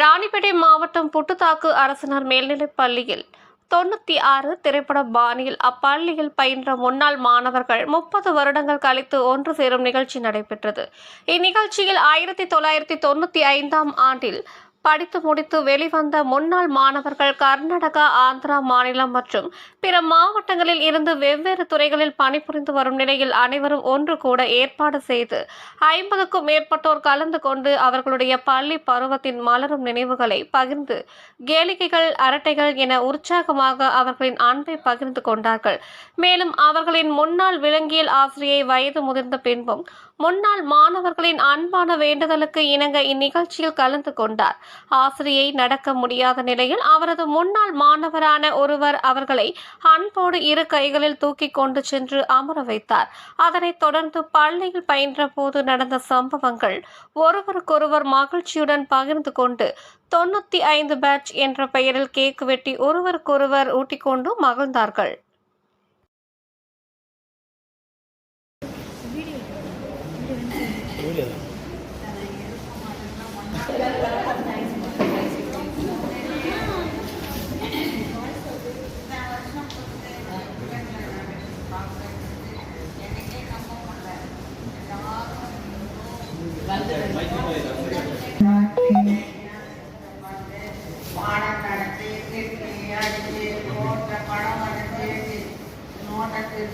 ராணிப்பேட்டை மாவட்டம் புட்டுத்தாக்கு அரசினர் மேல்நிலைப் பள்ளியில் தொண்ணூற்றி ஆறு திரைப்பட பாணியில் அப்பள்ளியில் பயின்ற முன்னாள் மாணவர்கள் முப்பது வருடங்கள் கழித்து ஒன்று சேரும் நிகழ்ச்சி நடைபெற்றது. இந்நிகழ்ச்சியில் ஆயிரத்தி தொள்ளாயிரத்தி தொண்ணூற்றி ஐந்தாம் ஆண்டில் படித்து முடித்து வெளிவந்த முன்னாள் மாணவர்கள் கர்நாடகா ஆந்திரா மாநிலம் மற்றும் பிற மாவட்டங்களில் இருந்து வெவ்வேறு துறைகளில் பணிபுரிந்து வரும் நிலையில் அனைவரும் ஒன்று கூட ஏற்பாடு செய்து ஐம்பதுக்கும் மேற்பட்டோர் கலந்து கொண்டு அவர்களுடைய பள்ளி பருவத்தின் மலரும் நினைவுகளை பகிர்ந்து கேளிக்கைகள் அரட்டைகள் என உற்சாகமாக அவர்களின் அன்பை பகிர்ந்து கொண்டார்கள். மேலும் அவர்களின் முன்னாள் விலங்கியல் ஆசிரியை வயது முதிர்ந்த பின்பும் முன்னாள் மாணவர்களின் அன்பான வேண்டுதலுக்கு இணங்க இந்நிகழ்ச்சியில் கலந்து கொண்டார். ஆசிரியை நடக்க முடியாத நிலையில் அவரது முன்னாள் மாணவரான ஒருவர் அவர்களை அன்போடு இரு கைகளில் தூக்கி கொண்டு சென்று அமர வைத்தார். அதனைத் தொடர்ந்து பள்ளியில் பயின்ற போது நடந்த சம்பவங்கள் ஒருவருக்கொருவர் மகிழ்ச்சியுடன் பகிர்ந்து கொண்டு தொண்ணூத்தி ஐந்து பேட்ச் என்ற பெயரில் கேக் வெட்டி ஒருவருக்கொருவர் ஊட்டிக்கொண்டு மகிழ்ந்தார்கள். பாடம் நடத்தி போட்ட படம் நடத்தி நோட்டத்தில்